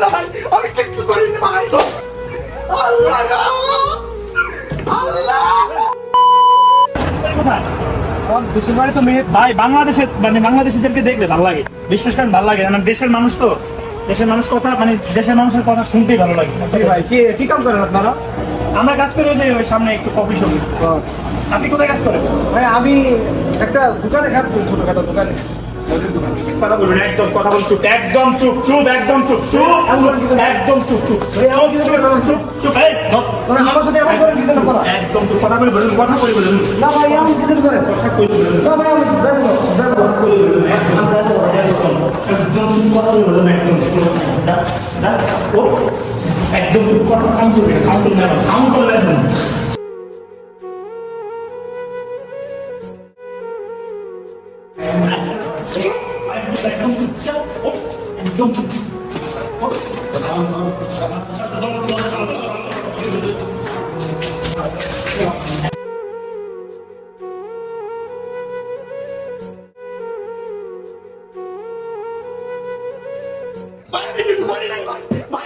না ভাই আমি কিচ্ছু করিনি ভাই আল্লাহ আল্লাহ। কোথায়? দেশের তো মেয়ে ভাই বাংলাদেশে মানে বাংলাদেশিদেরকে দেখলে ভালো লাগে। বিশ্বাস করেন ভালো লাগে মানে দেশের মানুষ তো দেশের মানুষ কথা মানে দেশের মানুষের কথা শুনতেই ভালো লাগে ভাই কি কি কাম করেন আপনারা? আমরা কাজ করি যে ওই সামনে একটু কফি শপ আপনি কোথায় কাজ করেন? ভাই আমি একটা দোকানে কাজ করি ছোটখাটো দোকানে। কথা বলবেন একদম কথা বল চুপ একদম চুপ চুপ একদম চুপ চুপ একদম চুপ চুপ চুপ চুপ চুপ এই। মানে আমার সাথে এমন করে দিতে পারা একদম চুপ কথা বলে বলুন কথা বলে বলুন না ভাই এমন কিছু করে কথা কই বলুন না ভাই আমি যাব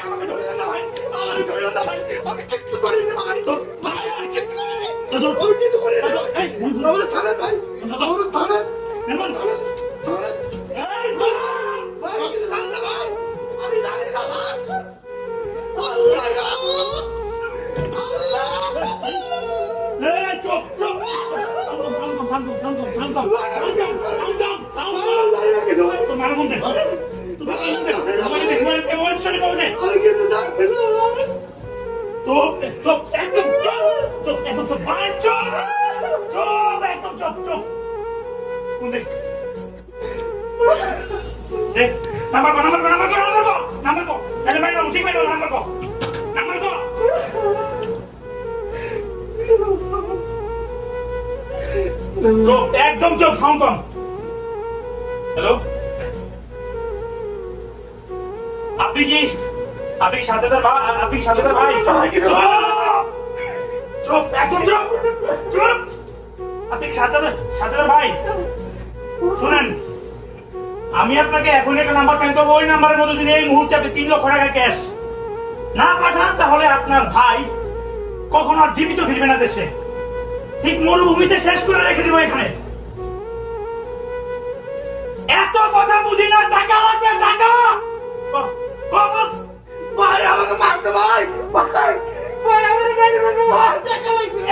আমাকে ধরলেন না ভাই আমি কিচ্ছু করিনি ভাই ভাই আমি কিচ্ছু করিনি আমি কিছু করিনি আমাকে ছাড়েন ভাই আমাকে ছাড়েন ছাড়েন ছাড়েন চুপ চুপ একদম চুপ একদম চুপ ভাই চুপ চুপ একদম চুপ চুপ দেখ দেখ নাম্বার নাম্বার নাম্বার একদম চুপ সাউন্ড কম। হ্যালো আপনি কি আপনি কি সাথেদার ভাই আপনি কি সাথেদার ভাই? চুপ! একদম চুপ চুপ। আপনি কি সাথেদার ভাই? শুনেন আমি আপনাকে এখন একটা নাম্বার সেন্ড করব ওই নাম্বারের মধ্যে যদি এই মুহূর্তে আপনি তিন লক্ষ টাকা ক্যাশ না পাঠান তাহলে আপনার ভাই কখনো আর জীবিত ফিরবে না দেশে। ঠিক মরুভূমিতে শেষ করে রেখে দিব এখানে। এত কথা বুঝি না টাকা লাগবে টাকা। ভাই আমাকে মারছে ভাই! ভাই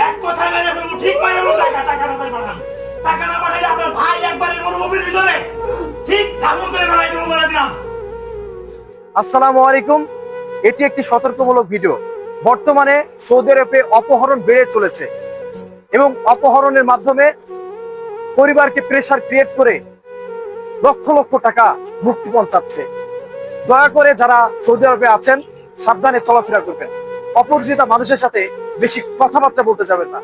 এক মেরে ফেলব ঠিক মেরে ফেলব টাকা টাকা না তাই পাঠান টাকা না পাঠাইলে আপনার ভাই একবারে মরুভূমির ভিতরে। ঠিক ধামন করে ফেলাই দেবো বলে দিলাম। আসসালামু আলাইকুম। এটি একটি সতর্কমূলক ভিডিও। বর্তমানে সৌদি আরবে অপহরণ বেড়ে চলেছে। এবং অপহরণের মাধ্যমে পরিবারকে প্রেশার ক্রিয়েট করে লক্ষ লক্ষ টাকা মুক্তিপণ চাচ্ছে। দয়া করে যারা সৌদি আরবে আছেন, সাবধানে চলাফেরা করবেন। অপরিচিতা মানুষের সাথে বেশি কথাবার্তা বলতে যাবেন না।